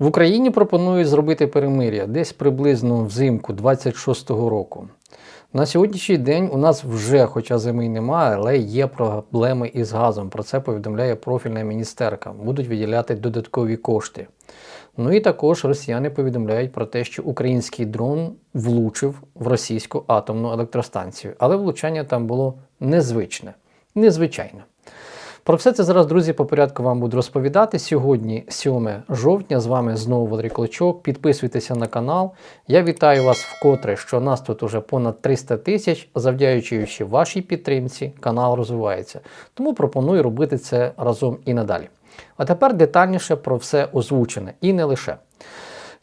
В Україні пропонують зробити перемир'я десь приблизно взимку 26-го року. На сьогоднішній день у нас вже, хоча зими й немає, але є проблеми із газом. Про це повідомляє профільна міністерка. Будуть виділяти додаткові кошти. Ну і також росіяни повідомляють про те, що український дрон влучив в російську атомну електростанцію, але влучання там було незвичне, незвичайне. Про все це зараз, друзі, по порядку вам буду розповідати. Сьогодні 7 жовтня. З вами знову Валерій Клочок. Підписуйтеся на канал. Я вітаю вас вкотре, що нас тут уже понад 300 тисяч. Завдячуючи вашій підтримці, канал розвивається. Тому пропоную робити це разом і надалі. А тепер детальніше про все озвучене і не лише.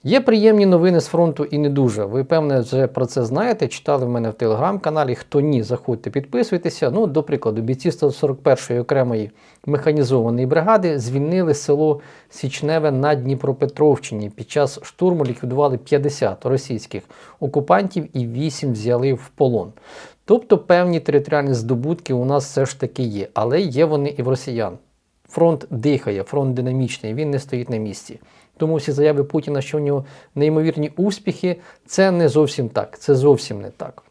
Є приємні новини з фронту і не дуже. Ви, певне, вже про це знаєте, читали в мене в телеграм-каналі. Хто ні, заходьте, підписуйтеся. Ну, до прикладу, бійці 141-ї окремої механізованої бригади звільнили село Січневе на Дніпропетровщині. Під час штурму ліквідували 50 російських окупантів і 8 взяли в полон. Тобто певні територіальні здобутки у нас все ж таки є, але є вони і в росіян. Фронт дихає, фронт динамічний, він не стоїть на місці. Тому всі заяви Путіна, що в нього неймовірні успіхи, це не зовсім так. Це зовсім не так.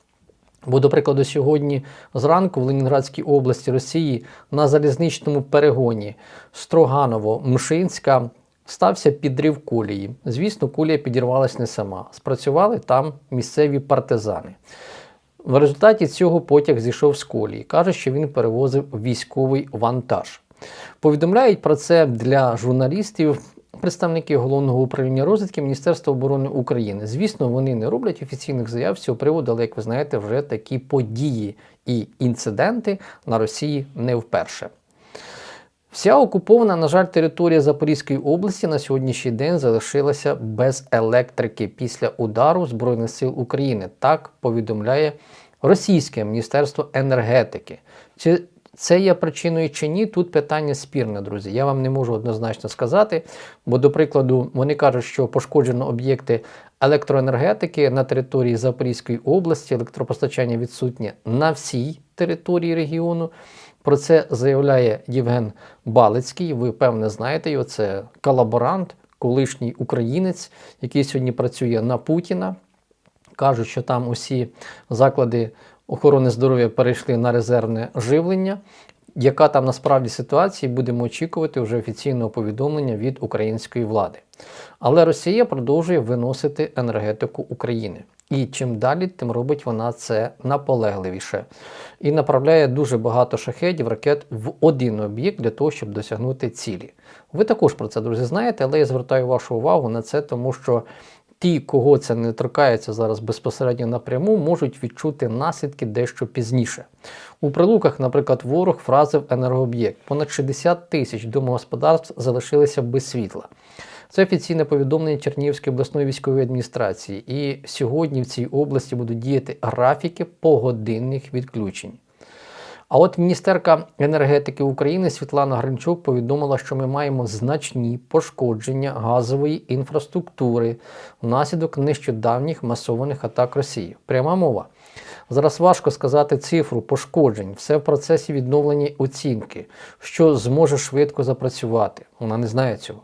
Бо, до прикладу, сьогодні зранку в Ленінградській області Росії на залізничному перегоні Строганово-Мшинська стався підрив колії. Звісно, колія підірвалась не сама. Спрацювали там місцеві партизани. В результаті цього потяг зійшов з колії. Каже, що він перевозив військовий вантаж. Повідомляють про це для журналістів представники головного управління розвідки Міністерства оборони України. Звісно, вони не роблять офіційних заяв з цього приводу, але як ви знаєте, вже такі події і інциденти на Росії не вперше. Вся окупована, на жаль, територія Запорізької області на сьогоднішній день залишилася без електрики після удару Збройних сил України. Так повідомляє Російське Міністерство енергетики. Чи це є причиною чи ні? Тут питання спірне, друзі. Я вам не можу однозначно сказати. Бо, до прикладу, вони кажуть, що пошкоджено об'єкти електроенергетики на території Запорізької області, електропостачання відсутнє на всій території регіону. Про це заявляє Євген Балицький. Ви певне знаєте його. Це колаборант, колишній українець, який сьогодні працює на Путіна. Кажуть, що там усі заклади охорони здоров'я перейшли на резервне живлення. Яка там насправді ситуація, будемо очікувати вже офіційного повідомлення від української влади. Але Росія продовжує виносити енергетику України. І чим далі, тим робить вона це наполегливіше. І направляє дуже багато шахедів, ракет в один об'єкт для того, щоб досягнути цілі. Ви також про це, друзі, знаєте, але я звертаю вашу увагу на це, тому що ті, кого це не торкається зараз безпосередньо напряму, можуть відчути наслідки дещо пізніше. У прилуках, наприклад, ворог вразив енергооб'єкт. Понад 60 тисяч домогосподарств залишилися без світла. Це офіційне повідомлення Чернігівської обласної військової адміністрації. І сьогодні в цій області будуть діяти графіки погодинних відключень. А от міністерка енергетики України Світлана Гринчук повідомила, що ми маємо значні пошкодження газової інфраструктури внаслідок нещодавніх масованих атак Росії. Пряма мова. Зараз важко сказати цифру пошкоджень, все в процесі відновлення оцінки, що зможе швидко запрацювати. Вона не знає цього.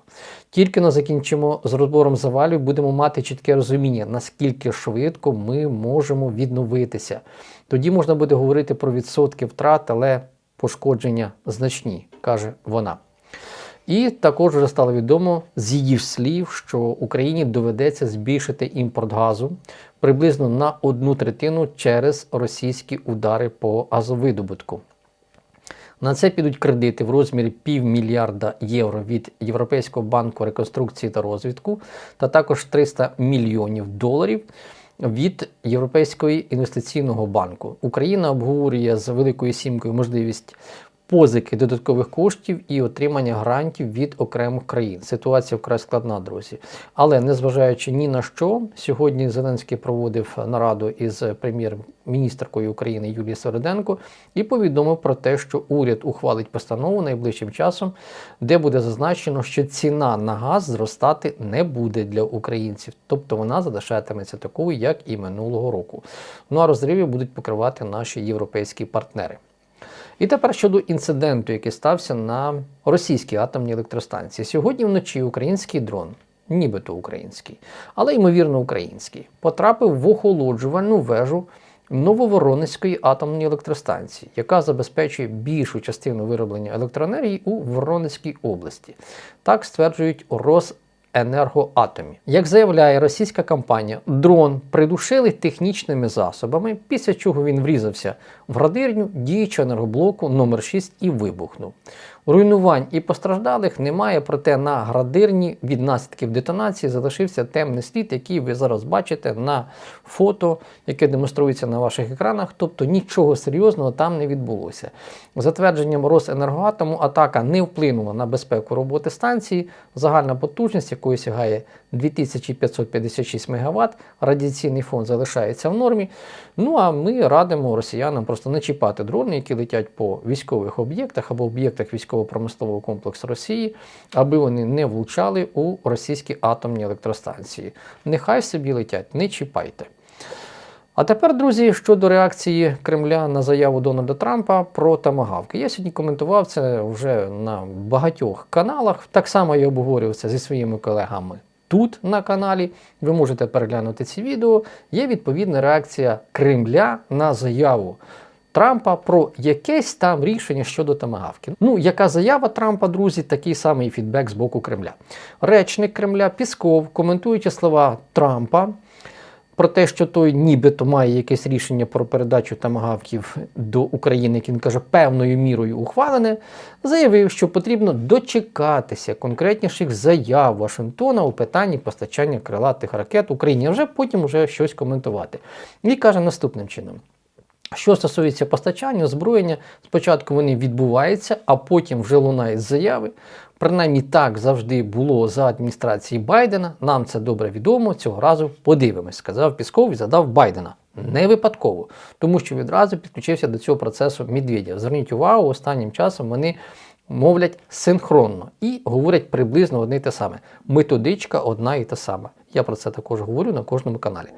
Тільки но закінчимо з розбором завалів, будемо мати чітке розуміння, наскільки швидко ми можемо відновитися. Тоді можна буде говорити про відсотки втрат, але пошкодження значні, каже вона. І також вже стало відомо з її слів, що Україні доведеться збільшити імпорт газу приблизно на одну третину через російські удари по газовидобутку. На це підуть кредити в розмірі півмільярда євро від Європейського банку реконструкції та розвитку, та також 300 мільйонів доларів від Європейського інвестиційного банку. Україна обговорює з Великою Сімкою можливість позики додаткових коштів і отримання грантів від окремих країн. Ситуація вкрай складна, друзі. Але незважаючи ні на що, сьогодні Зеленський проводив нараду із прем'єр-міністркою України Юлією Свериденко і повідомив про те, що уряд ухвалить постанову найближчим часом, де буде зазначено, що ціна на газ зростати не буде для українців, тобто вона залишатиметься такою, як і минулого року. Ну а розриви будуть покривати наші європейські партнери. І тепер щодо інциденту, який стався на російській атомній електростанції. Сьогодні вночі український дрон нібито український, але ймовірно український, потрапив в охолоджувальну вежу Нововоронецької атомної електростанції, яка забезпечує більшу частину вироблення електроенергії у Воронезькій області. Так стверджують Росенергоатомі. Як заявляє російська компанія, дрон придушили технічними засобами, після чого він врізався в градирню діючого енергоблоку номер 6 і вибухнув. Руйнувань і постраждалих немає, проте на градирні від наслідків детонації залишився темний слід, який ви зараз бачите на фото, яке демонструється на ваших екранах. Тобто нічого серйозного там не відбулося. За твердженням Росенергоатому, атака не вплинула на безпеку роботи станції. Загальна потужність, якої сягає 2556 МВт, радіаційний фон залишається в нормі. Ну а ми радимо росіянам просто не чіпати дрони, які летять по військових об'єктах або об'єктах військово-промислового комплексу Росії, аби вони не влучали у російські атомні електростанції. Нехай собі летять, не чіпайте. А тепер, друзі, щодо реакції Кремля на заяву Дональда Трампа про тамагавки. Я сьогодні коментував це вже на багатьох каналах. Так само я обговорював це зі своїми колегами тут на каналі. Ви можете переглянути ці відео. Є відповідна реакція Кремля на заяву. Трампа про якесь там рішення щодо тамагавки. Ну, яка заява Трампа, друзі, такий самий фідбек з боку Кремля. Речник Кремля Пісков, коментуючи слова Трампа, про те, що той нібито має якесь рішення про передачу тамагавків до України, яке він каже, певною мірою ухвалене, заявив, що потрібно дочекатися конкретніших заяв Вашингтона у питанні постачання крилатих ракет Україні, а вже потім вже щось коментувати. І каже наступним чином. Що стосується постачання, озброєння, спочатку вони відбуваються, а потім вже лунають заяви. Принаймні так завжди було за адміністрації Байдена. Нам це добре відомо. Цього разу подивимось, сказав Пісков і задав Байдена. Не випадково, тому що відразу підключився до цього процесу Медведєв. Зверніть увагу, останнім часом вони мовлять синхронно і говорять приблизно одне й те саме. Методичка одна і та сама. Я про це також говорю на кожному каналі.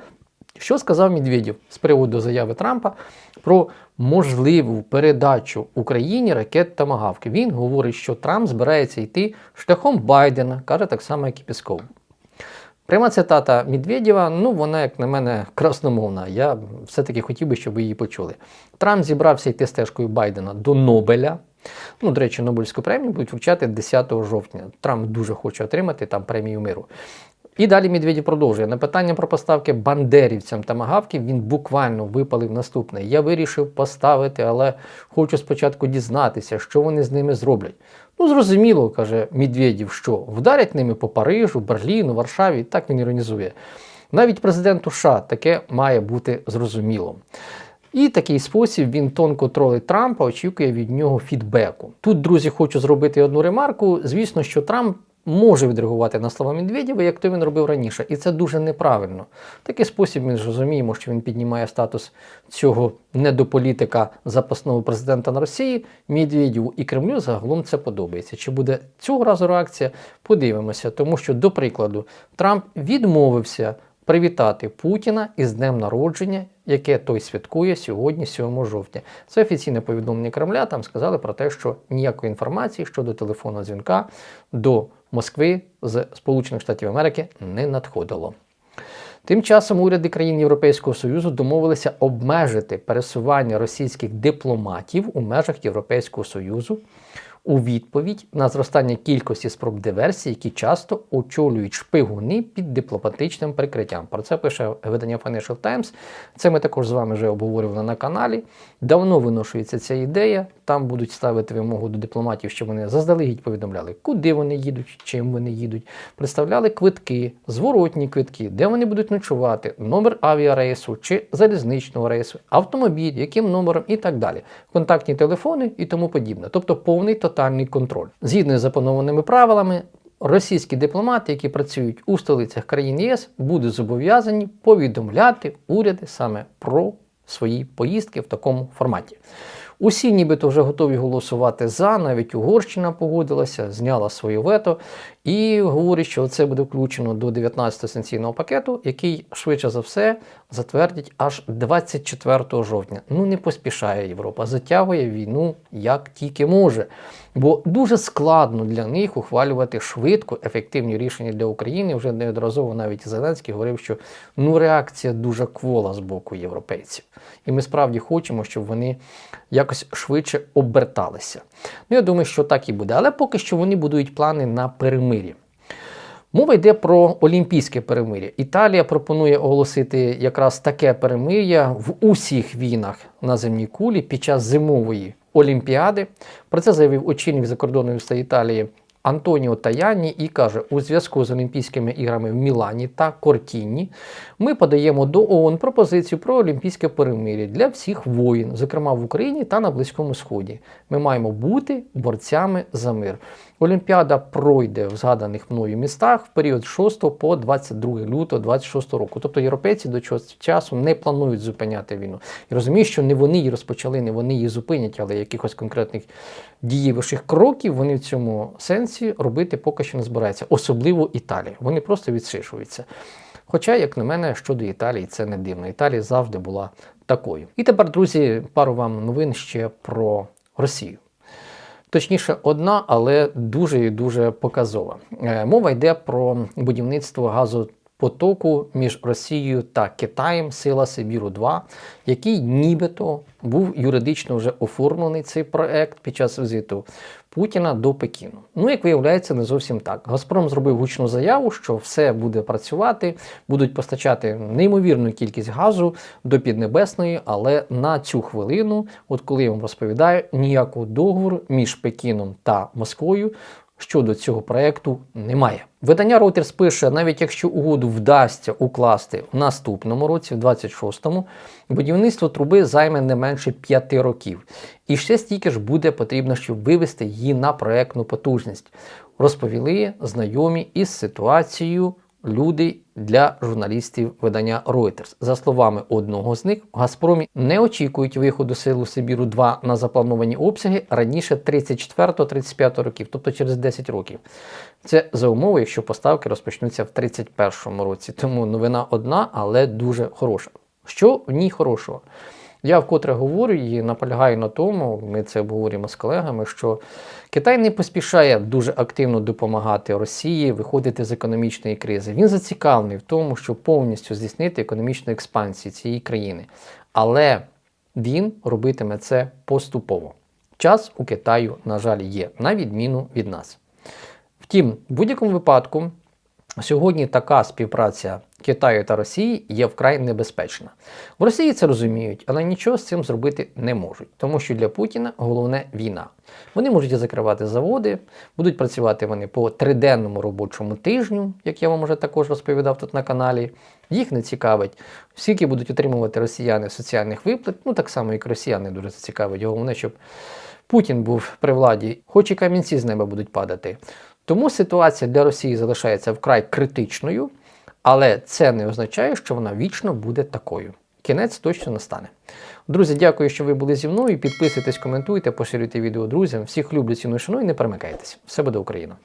Що сказав Медведєв з приводу заяви Трампа про можливу передачу Україні ракет та магавки? Він говорить, що Трамп збирається йти шляхом Байдена, каже так само, як і Пісков. Пряма цитата Медведєва, ну вона, як на мене, красномовна. Я все-таки хотів би, щоб ви її почули. Трамп зібрався йти стежкою Байдена до Нобеля. Ну, до речі, Нобелівську премію будуть вручати 10 жовтня. Трамп дуже хоче отримати там премію миру. І далі Медведєв продовжує. На питання про поставки бандерівцям та магавків він буквально випалив наступне. Я вирішив поставити, але хочу спочатку дізнатися, що вони з ними зроблять. Ну, зрозуміло, каже Медведєв, що вдарять ними по Парижу, Берліну, Варшаві, так він іронізує. Навіть президенту США таке має бути зрозуміло. І такий спосіб він тонко тролить Трампа, очікує від нього фідбеку. Тут, друзі, хочу зробити одну ремарку. Звісно, що Трамп може відреагувати на слова Медведєва, як то він робив раніше. І це дуже неправильно. Такий спосіб ми ж розуміємо, що він піднімає статус цього недополітика запасного президента на Росії, Медведєву і Кремлю загалом це подобається. Чи буде цього разу реакція? Подивимося, тому що, до прикладу, Трамп відмовився. Привітати Путіна із днем народження, яке той святкує сьогодні, 7 жовтня. Це офіційне повідомлення Кремля. Там сказали про те, що ніякої інформації щодо телефонного дзвінка до Москви з Сполучених Штатів Америки не надходило. Тим часом уряди країн Європейського Союзу домовилися обмежити пересування російських дипломатів у межах Європейського Союзу у відповідь на зростання кількості спроб диверсії, які часто очолюють шпигуни під дипломатичним прикриттям. Про це пише видання Financial Times. Це ми також з вами вже обговорювали на каналі. Давно виношується ця ідея. Там будуть ставити вимогу до дипломатів, щоб вони заздалегідь повідомляли, куди вони їдуть, чим вони їдуть, представляли квитки, зворотні квитки, де вони будуть ночувати, номер авіарейсу чи залізничного рейсу, автомобіль, яким номером і так далі, контактні телефони і тому подібне. Тобто повний тотальний контроль. Згідно з запланованими правилами, російські дипломати, які працюють у столицях країн ЄС, будуть зобов'язані повідомляти уряди саме про свої поїздки в такому форматі. Усі нібито вже готові голосувати за, навіть Угорщина погодилася, зняла своє вето. І говорить, що це буде включено до 19 санкційного пакету, який швидше за все затвердять аж 24 жовтня. Ну не поспішає Європа, затягує війну як тільки може. Бо дуже складно для них ухвалювати швидко ефективні рішення для України. Вже неодноразово навіть Зеленський говорив, що ну реакція дуже квола з боку європейців. І ми справді хочемо, щоб вони якось швидше оберталися. Ну, я думаю, що так і буде. Але поки що вони будують плани на перемир'я. Мова йде про олімпійське перемир'я. Італія пропонує оголосити якраз таке перемир'я в усіх війнах на земній кулі під час зимової олімпіади. Про це заявив очільник закордонної міста Італії Антоніо Таяні і каже: у зв'язку з Олімпійськими іграми в Мілані та Кортіні ми подаємо до ООН пропозицію про олімпійське перемир'я для всіх воїн, зокрема в Україні та на Близькому Сході. Ми маємо бути борцями за мир. Олімпіада пройде в згаданих мною містах в період 6 по 22 лютого 26 року. Тобто європейці до цього часу не планують зупиняти війну. І розуміють, що не вони її розпочали, не вони її зупинять, але якихось конкретних дієвіших кроків вони в цьому сенсі робити поки що не збирається, особливо Італія. Вони просто відшишуються. Хоча, як на мене, щодо Італії, це не дивно. Італія завжди була такою. І тепер, друзі, пару вам новин ще про Росію. Точніше, одна, але дуже і дуже показова. Е, Мова йде про будівництво газопотоку між Росією та Китаєм Сила Сибіру 2 який нібито був юридично вже оформлений цей проект під час візиту Путіна до Пекіну. Ну, як виявляється, не зовсім так. Газпром зробив гучну заяву, що все буде працювати, будуть постачати неймовірну кількість газу до Піднебесної, але на цю хвилину, от коли я вам розповідаю, ніякого договору між Пекіном та Москвою щодо цього проекту немає. Видання Reuters пише, навіть якщо угоду вдасться укласти в наступному році, в 26-му, будівництво труби займе не менше 5 років. І ще стільки ж буде потрібно, щоб вивести її на проектну потужність. Розповіли знайомі із ситуацією люди для журналістів видання Reuters. За словами одного з них, в Газпромі не очікують виходу силу Сибіру 2 на заплановані обсяги раніше 34-35 років, тобто через 10 років. Це за умови, якщо поставки розпочнуться в 31 році. Тому новина одна, але дуже хороша. Що в ній хорошого? Я вкотре говорю і наполягаю на тому, ми це обговорюємо з колегами, що Китай не поспішає дуже активно допомагати Росії виходити з економічної кризи. Він зацікавлений в тому, щоб повністю здійснити економічну експансію цієї країни. Але він робитиме це поступово. Час у Китаю, на жаль, є, на відміну від нас. Втім, в будь-якому випадку, сьогодні така співпраця Китаю та Росії є вкрай небезпечна. В Росії це розуміють, але нічого з цим зробити не можуть, тому що для Путіна головне війна. Вони можуть закривати заводи, будуть працювати вони по триденному робочому тижню, як я вам вже також розповідав тут на каналі. Їх не цікавить, скільки будуть отримувати росіяни соціальних виплат, ну так само, як росіяни дуже цікавить. Головне, щоб Путін був при владі, хоч і камінці з неба будуть падати. Тому ситуація для Росії залишається вкрай критичною. Але це не означає, що вона вічно буде такою. Кінець точно настане. Друзі, дякую, що ви були зі мною. Підписуйтесь, коментуйте, поширюйте відео друзям. Всіх люблю, ціну шану і не перемикайтесь. Все буде Україна!